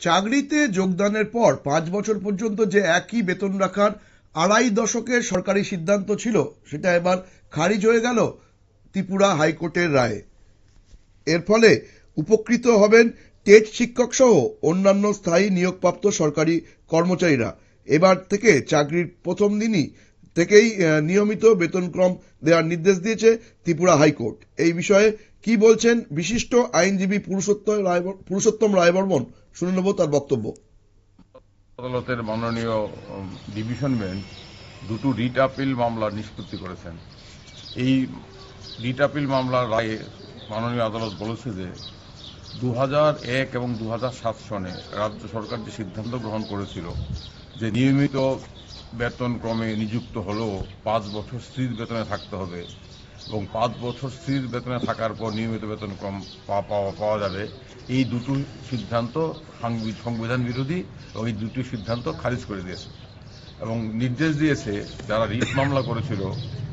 চাকরিতে যোগদানের পর পাঁচ বছর পর্যন্ত যে একই বেতন রাখার আড়াই দশকের সরকারি সিদ্ধান্ত ছিল, সেটা এবার খারিজ হয়ে গেল ত্রিপুরা হাইকোর্টের রায়ে। এর ফলে উপকৃত হবেন টেট শিক্ষক সহ অন্যান্য স্থায়ী নিয়োগপ্রাপ্ত সরকারি কর্মচারীরা। এবার থেকে চাকরির প্রথম দিনই থেকেই নিয়মিত বেতনক্রম দেওয়ার নির্দেশ দিয়েছে ত্রিপুরা হাইকোর্ট। এই বিষয়ে কি বলছেন বিশিষ্ট আইনজীবী পুরুষোত্তম রায় পুরুষোত্তম রায়বর্মন? শুনে নেব তার বক্তব্য। আদালতের মাননীয় ডিভিশন বেঞ্চ দুটো রিট আপিল মামলা নিষ্পত্তি করেছেন। এই রিট আপিল মামলার রায়ে মাননীয় আদালত বলেছে যে দু এক এবং দু সনে রাজ্য সরকার যে সিদ্ধান্ত গ্রহণ করেছিল, যে নিয়মিত বেতন ক্রমে নিযুক্ত হলেও পাঁচ বছর স্থির বেতনে থাকতে হবে এবং পাঁচ বছর স্থির বেতনে থাকার পর নিয়মিত বেতন পা- পাওয়া পাওয়া যাবে। এই দুটো সিদ্ধান্ত সংবিধান বিরোধী এবং এই দুটি সিদ্ধান্ত খারিজ করে দিয়েছে। এবং নির্দেশ দিয়েছে, যারা রিট মামলা করেছিল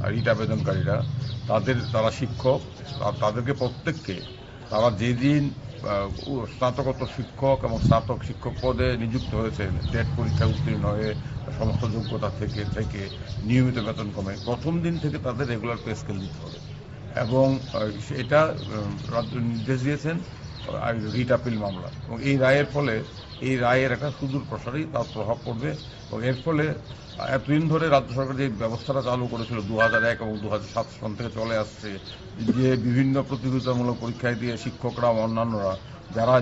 রিট আবেদনকারীরা তাদের তারা শিক্ষক তাদেরকে প্রত্যেককে, তারা যেদিন স্নাতকোত্তর শিক্ষক এবং স্নাতক শিক্ষক পদে নিযুক্ত হয়েছেন। টেট পরীক্ষায় উত্তীর্ণ হয়ে সমস্ত যোগ্যতা থেকে থেকে নিয়মিত বেতন কমে প্রথম দিন থেকে তাদের রেগুলার পে স্কেল দিতে হবে। এবং এটা নির্দেশ দিয়েছেন। রিট আপিল মামলা। এবং এই রায়ের ফলে, এই রায়ের একটা সুদূর প্রসারী তার প্রভাব পড়বে। এবং এর ফলে এতদিন ধরে রাজ্য সরকার যে ব্যবস্থাটা চালু করেছিল দু হাজার এক এবং দু হাজার সাত সন থেকে চলে আসছে, যে বিভিন্ন প্রতিযোগিতামূলক পরীক্ষায় দিয়ে শিক্ষকরা অন্যান্যরা যারা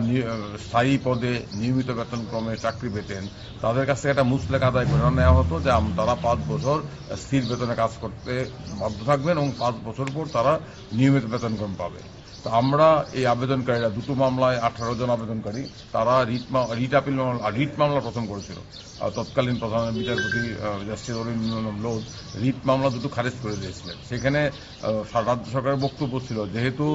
স্থায়ী পদে নিয়মিত বেতন ক্রমে চাকরি পেতেন, তাদের কাছ একটা মুসলেক আদায় করে নেওয়া হতো যে তারা পাঁচ বছর স্থির বেতনে কাজ করতে বাধ্য থাকবেন এবং পাঁচ বছর পর তারা নিয়মিত বেতন ক্রম পাবে। তো আমরা এই আবেদনকারীরা, দুটো মামলায় আঠারো জন আবেদনকারী, তারা রিট রিট আপিল মামলা রিট মামলা প্রথম করেছিল। তৎকালীন প্রধান বিচারপতি জাস্টিস অরিন্দম লোধ রিট মামলা দুটো খারিজ করে দিয়েছিলেন। সেখানে রাজ্য সরকারের বক্তব্য ছিল, যেহেতু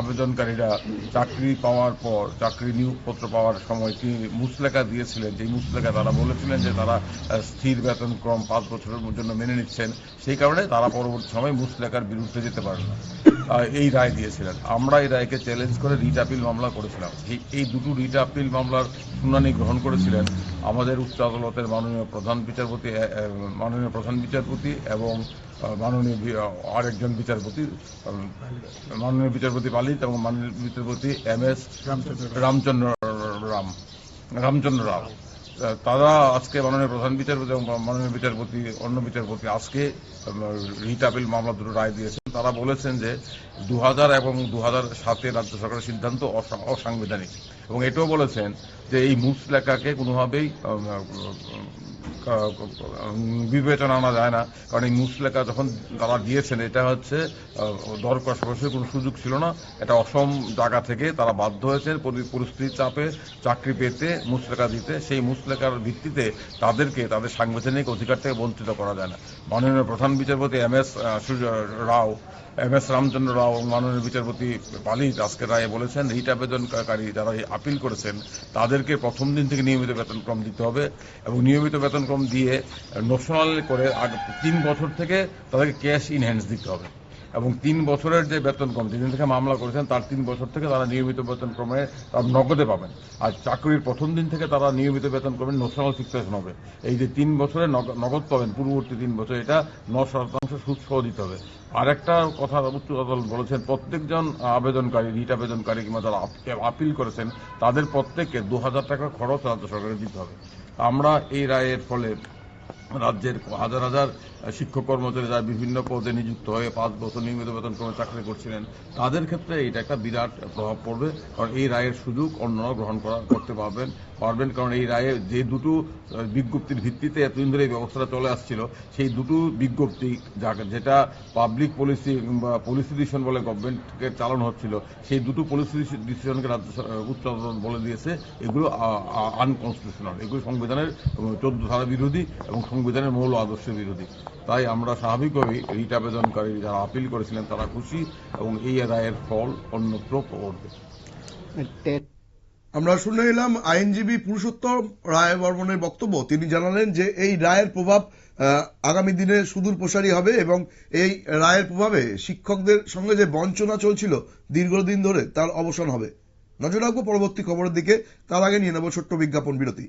আবেদনকারীরা চাকরি পাওয়ার পর চাকরি নিয়োগপত্র পাওয়ার সময় তিনি মুসলেখা দিয়েছিলেন। যে মুসলেখা তারা বলেছিলেন যে তারা স্থির বেতন ক্রম পাঁচ বছরের জন্য মেনে নিচ্ছেন, সেই কারণে তারা পরবর্তী সময় মুসলেখার বিরুদ্ধে যেতে পারে না। এই রায় দিয়েছিলেন। আমরা এই রায়কে চ্যালেঞ্জ করে রিট আপিল মামলা করেছিলাম। এই- এই দুটো রিট আপিল মামলার শুনানি গ্রহণ করেছিলেন আমাদের উচ্চ আদালতের মাননীয় প্রধান বিচারপতি মাননীয় প্রধান বিচারপতি এবং মাননীয় আরেকজন বিচারপতি মাননীয় বিচারপতি পালিত এবং মাননীয় বিচারপতি এম এস রামচন্দ্র রাম। রামচন্দ্র রাও। তারা আজকে মাননীয় প্রধান বিচারপতি এবং মাননীয় বিচারপতি, অন্য বিচারপতি আজকে রিট আপিল মামলা দুটো রায় দিয়েছেন। তারা বলেছেন যে দু হাজার এবং দু সাতে রাজ্য সরকারের সিদ্ধান্ত অসা- অসাংবিধানিক। এবং এটাও বলেছেন যে এই মুসলেখাকে কোনোভাবেই বিবেচনা আনা যায় না। কারণ এই মুসলেখা যখন তারা দিয়েছেন, এটা হচ্ছে দর কষাকষির কোনো সুযোগ ছিল না। এটা অসম জায়গা থেকে তারা বাধ্য হয়েছেন পরি- পরিস্থিতির চাপে চাকরি পেতে মুসলেখা দিতে। সেই মুসলেখার ভিত্তিতে তাদেরকে, তাদের সাংবিধানিক অধিকার থেকে বঞ্চিত করা যায় না। মাননীয় প্রধান বিচারপতি M S Rao, M S Ramachandra Rao এবং মাননীয় বিচারপতি পালিত আজকের রায়ে বলেছেন রিট আবেদনকারী যারা আপিল করেছেন, তাদেরকে প্রথম দিন থেকে নিয়মিত বেতনক্রম দিতে হবে এবং নিয়মিত বেতনক্রম দিয়ে নোশনাল করে তিন বছর থেকে তাদেরকে ক্যাশ ইন হ্যান্ডস দিতে হবে। এবং তিন বছরের যে বেতন কম যেদিন থেকে মামলা করেছেন, তার তিন বছর থেকে তারা নিয়মিত বেতন ক্রমে তারা নগদে পাবেন। আর চাকরির প্রথম দিন থেকে তারা নিয়মিত বেতন ক্রমে নোশনাল ফিক্সেশন হবে। এই যে তিন বছরে নগদ পাবেন, পূর্ববর্তী তিন বছর, এটা ন শতাংশ সুদ সহ দিতে হবে। আর একটা কথা উচ্চ আদালত বলেছেন, প্রত্যেকজন আবেদনকারী, রিট আবেদনকারী কিংবা যারা আপিল করেছেন, তাদের প্রত্যেককে দু হাজার টাকা খরচ রাজ্য সরকারের দিতে হবে। আমরা এই রায়ের ফলে রাজ্যের হাজার হাজার শিক্ষক কর্মচারী যারা বিভিন্ন পদে নিযুক্ত হয়ে পাঁচ বছর নিয়মিত বেতন ক্রমে চাকরি করছিলেন, তাদের ক্ষেত্রে এটা একটা বিরাট প্রভাব পড়বে। কারণ এই রায়ের সুযোগ অন্যরা গ্রহণ করা, করতে পারবেন। পারবেন, কারণ এই রায়ে যে দুটো বিজ্ঞপ্তির ভিত্তিতে এতদিন ধরে এই ব্যবস্থাটা চলে আসছিল, সেই দুটো বিজ্ঞপ্তি যেটা পাবলিক পলিসি পলিসি ডিসিশন বলে গভর্নমেন্টকে চালানো হচ্ছিল, সেই দুটো পলিসি ডিসিশনকে রাজ্য উচ্চ আদালত বলে দিয়েছে, এগুলো আনকনস্টিটিউশনাল এগুলো সংবিধানের চোদ্দ ধারা বিরোধী এবং সংবিধানের মৌল আদর্শের বিরোধী। তাই আমরা স্বাভাবিকভাবেই রিট আবেদনকারী যারা আপিল করেছিলেন, তারা খুশি এবং এই রায়ের ফল অন্যত্র পড়বে। আমরা শুনে এলাম আইনজীবী পুরুষোত্তম রায় বর্মনের বক্তব্য। তিনি জানালেন যে এই রায়ের প্রভাব আগামী দিনে সুদূর প্রসারী হবে এবং এই রায়ের প্রভাবে শিক্ষকদের সঙ্গে যে বঞ্চনা চলছিল দীর্ঘদিন ধরে, তার অবসান হবে। নজর রাখব পরবর্তী খবরের দিকে, তার আগে নিয়ে নেব ছোট্ট বিজ্ঞাপন বিরতি।